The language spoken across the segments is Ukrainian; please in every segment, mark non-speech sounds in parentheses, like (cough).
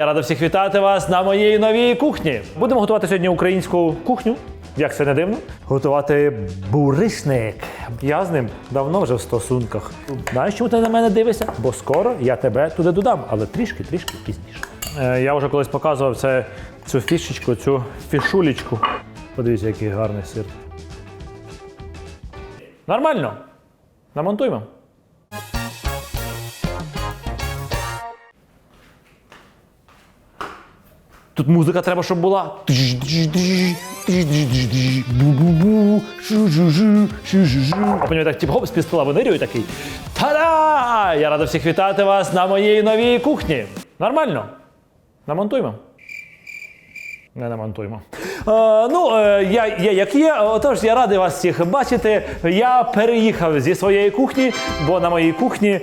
Я радий всіх вітати вас на моїй новій кухні. Будемо готувати сьогодні українську кухню. Як це не дивно, готувати буришник. Я з ним давно вже в стосунках. Знаєш, чому ти на мене дивишся? Бо скоро я тебе туди додам, але трішки, трішки пізніше. Е, я вже колись показував це, цю фішечку, цю фішулечку. Подивіться, який гарний сир. Нормально. Намонтуємо. Тут музика треба, щоб була. А я так типу, хоп, з під стола винирюю такий. Та-да! Я радий всіх вітати вас на моїй новій кухні. Нормально. Намонтуємо. Не намонтуємо. Е, ну, е, я, я як є, отож, я радий вас всіх бачити. Я переїхав зі своєї кухні, бо на моїй кухні, е,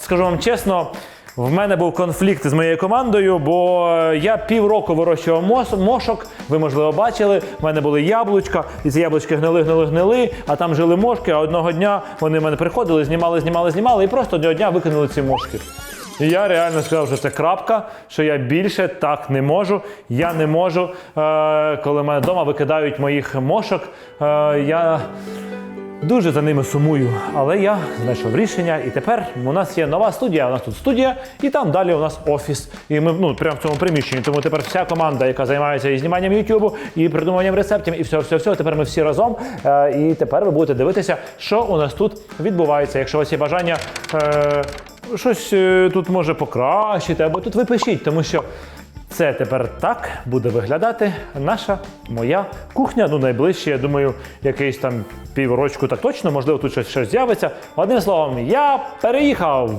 скажу вам чесно, в мене був конфлікт з моєю командою, бо я півроку вирощував мос, мошок. Ви, можливо, бачили. В мене були яблучка, і ці яблучки гнили, гнили, гнили, а там жили мошки. А одного дня вони в мене приходили, знімали, знімали, знімали, і просто одного дня викинули ці мошки. І я реально сказав, що це крапка, що я більше так не можу. Я не можу, е, коли мене вдома викидають моїх мошок. Е, я дуже за ними сумую. Але я знайшов рішення, і тепер у нас є нова студія. У нас тут студія, і там далі у нас офіс. І ми ну прямо в цьому приміщенні. Тому тепер вся команда, яка займається і зніманням Ютубу, і придумуванням рецептів, і все, все, все. Тепер ми всі разом. Е, і тепер ви будете дивитися, що у нас тут відбувається. Якщо у вас є бажання. Е, щось е, тут може покращити, або тут ви пишіть, тому що це тепер так буде виглядати наша моя кухня. Ну, найближче, я думаю, якийсь там піврочку так точно, можливо, тут щось, щось з'явиться. Одним словом, я переїхав.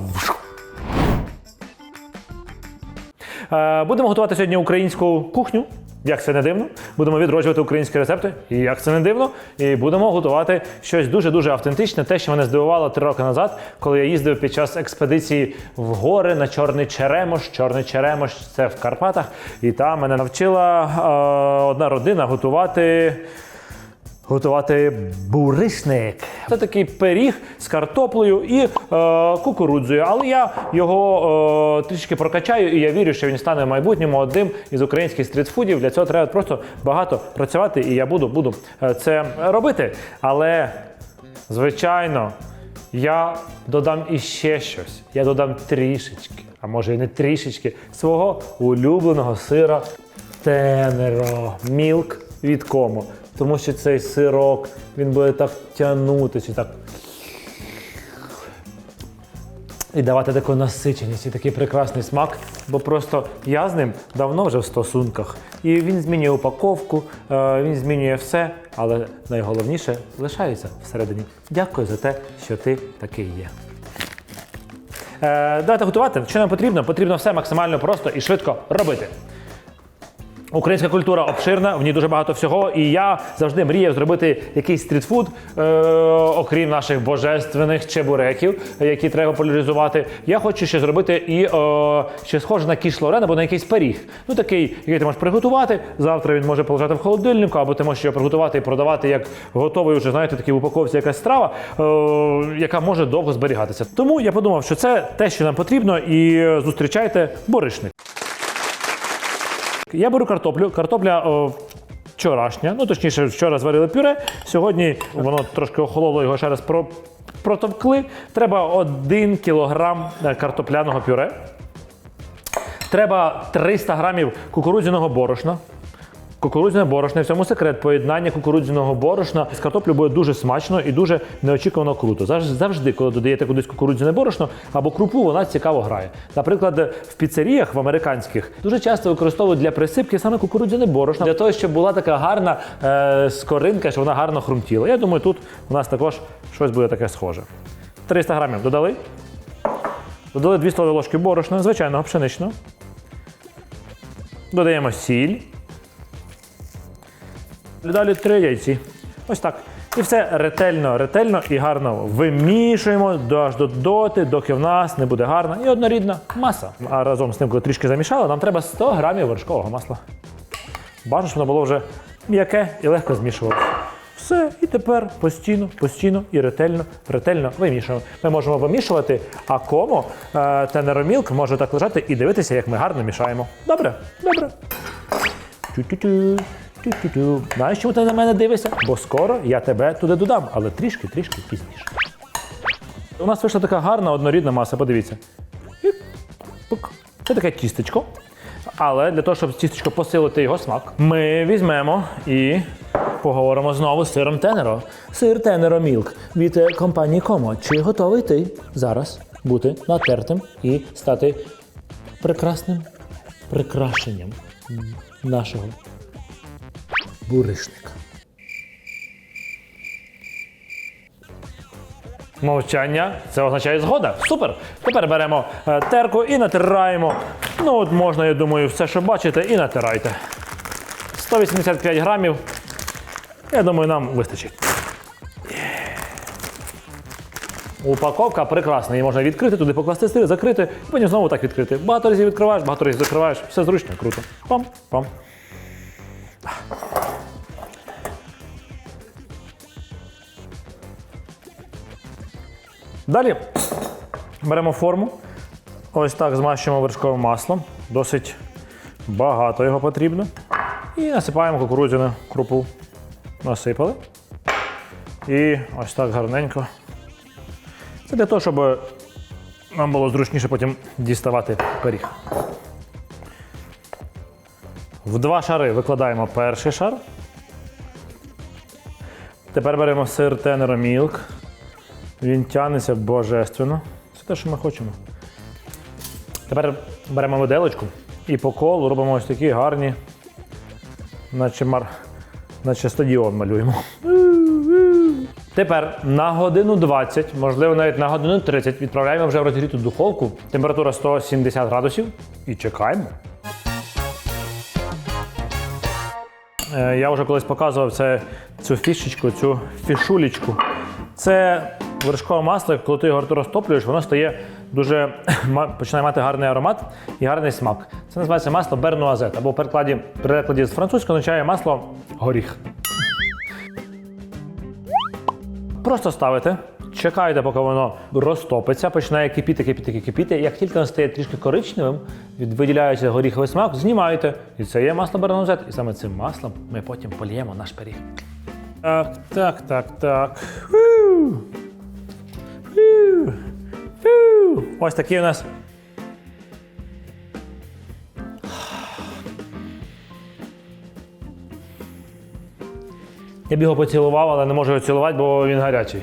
Е, Будемо готувати сьогодні українську кухню. Як це не дивно, будемо відроджувати українські рецепти, і як це не дивно, і будемо готувати щось дуже-дуже автентичне. Те, що мене здивувало три роки назад, коли я їздив під час експедиції в гори на Чорний Черемош. Чорний Черемош це в Карпатах. І там мене навчила е, одна родина готувати. Готувати буришник. Це такий пиріг з картоплею і е, кукурудзою. Але я його е, трішки прокачаю, і я вірю, що він стане в майбутньому одним із українських стрітфудів. Для цього треба просто багато працювати, і я буду, буду е, це робити. Але, звичайно, я додам іще щось. Я додам трішечки, а може і не трішечки, свого улюбленого сира Тенеро Мілк від Комо. Тому що цей сирок він буде так тягнутися, так. І давати таку насиченість і такий прекрасний смак, бо просто я з ним давно вже в стосунках. І він змінює упаковку, е, він змінює все, але найголовніше лишається всередині. Дякую за те, що ти такий є. Е, давайте готувати. Що нам потрібно? Потрібно все максимально просто і швидко робити. Українська культура обширна, в ній дуже багато всього, і я завжди мріяв зробити якийсь стрітфуд, е, окрім наших божественних чебуреків, які треба популяризувати. Я хочу ще зробити і е, ще схоже на кіш Лорен або на якийсь пиріг. Ну такий, який ти можеш приготувати. Завтра він може полежати в холодильнику, або ти можеш його приготувати і продавати як готовий, вже знаєте, такий в упаковці якась страва, е, яка може довго зберігатися. Тому я подумав, що це те, що нам потрібно, і зустрічайте боришник. Я беру картоплю. Картопля о, вчорашня, ну точніше, вчора зварили пюре. Сьогодні воно трошки охололо, його ще раз про, протовкли. Треба 1 кілограм е, картопляного пюре. Треба 300 грамів кукурудзяного борошна. Кукурудзяне борошно, в цьому секрет поєднання кукурудзяного борошна з картоплею буде дуже смачно і дуже неочікувано круто. Завжди, коли додаєте кудись кукурудзяне борошно або крупу, вона цікаво грає. Наприклад, в піцеріях в американських дуже часто використовують для присипки саме кукурудзяне борошно для того, щоб була така гарна е, скоринка, щоб вона гарно хрумтіла. Я думаю, тут у нас також щось буде таке схоже. 300 грамів додали. Додали 2 столові ложки борошна, звичайного пшеничного. Додаємо сіль. Далі три яйці. Ось так. І все ретельно, ретельно і гарно вимішуємо аж до доти, доки в нас не буде гарна і однорідна маса. А разом з тим, коли трішки замішали, нам треба 100 грамів вершкового масла. Бажано, щоб воно було вже м'яке і легко змішувалося. Все, і тепер постійно, постійно і ретельно, ретельно вимішуємо. Ми можемо вимішувати, а комо е, тенеромілк може так лежати і дивитися, як ми гарно мішаємо. Добре, добре. Тю-тю-тю, тю-тю-тю. Знаєш, чому ти на мене дивишся? Бо скоро я тебе туди додам, але трішки, трішки пізніше. У нас вийшла така гарна однорідна маса, подивіться. Це таке тістечко. Але для того, щоб тістечко посилити його смак, ми візьмемо і поговоримо знову з сиром Тенеро. Сир Тенеро Мілк від е, компанії Комо. Чи готовий ти зараз бути натертим і стати прекрасним прикрашенням нашого буришника? Мовчання це означає згода. Супер. Тепер беремо е, терку і натираємо. Ну, от можна, я думаю, все, що бачите, і натирайте. 185 грамів. Я думаю, нам вистачить. Упаковка прекрасна. Її можна відкрити, туди покласти сир, закрити, потім знову так відкрити. Багато разів відкриваєш, багато разів закриваєш. Все зручно, круто. Пам, Далі беремо форму. Ось так змащуємо вершковим маслом. Досить багато його потрібно. І насипаємо кукурудзяну крупу. Насипали. І ось так гарненько. Це для того, щоб нам було зручніше потім діставати пиріг. В два шари викладаємо перший шар. Тепер беремо сир Tenero Milk. Він тягнеться божественно. Це те, що ми хочемо. Тепер беремо виделочку і по колу робимо ось такі гарні, наче, мар... наче стадіон малюємо. Тепер на годину 20, можливо, навіть на годину 30 відправляємо вже в розігріту духовку. Температура 170 градусів і чекаємо. Е, Я вже колись показував це, цю фішечку, цю фішулечку. Це вершкове масло, коли ти його розтоплюєш, воно стає дуже (coughs) починає мати гарний аромат і гарний смак. Це називається масло бернуазет, або в перекладі, перекладі з французького означає масло горіх. Просто ставите, чекаєте, поки воно розтопиться, починає кипіти, кипіти, кипіти. Як тільки воно стає трішки коричневим, виділяється горіховий смак, знімаєте. І це є масло бернозет. І саме цим маслом ми потім поліємо наш пиріг. Так, так, так, так. Ось такий у нас. Я б його поцілував, але не можу його цілувати, бо він гарячий.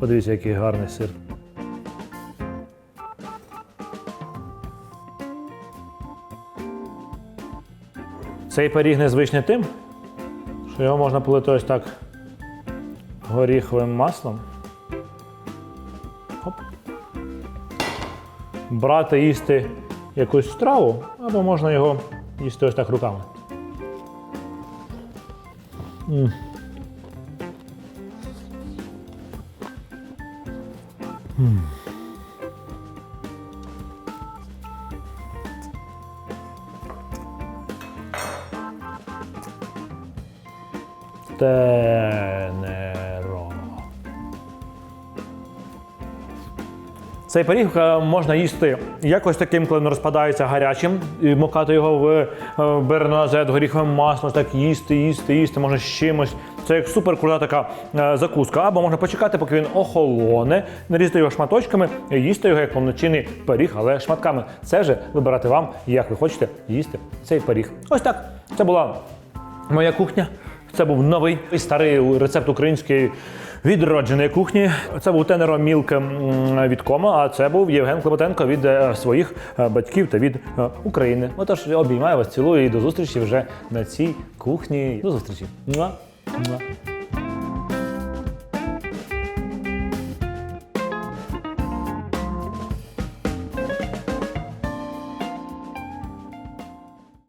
Подивіться, який гарний сир. Цей пиріг незвичний тим, його можна полити ось так горіховим маслом. Хоп. Брати, їсти якусь страву, або можна його їсти ось так руками. М. М. Тенеро. Цей пиріг е, можна їсти якось таким, коли він розпадається гарячим, і мокати його в е, берназет, горіховим маслом, так їсти, їсти, їсти, можна з чимось. Це як супер крута така е, закуска. Або можна почекати, поки він охолоне, нарізати його шматочками і їсти його як повноцінний пиріг, але шматками. Це вже вибирати вам, як ви хочете їсти цей пиріг. Ось так. Це була моя кухня. Це був новий старий рецепт української відродженої кухні. Це був Тенеро Мілк від Кома, а це був Євген Клопотенко від е, своїх е, батьків та від е, України. Отож, обіймаю вас, цілую і до зустрічі вже на цій кухні. До зустрічі.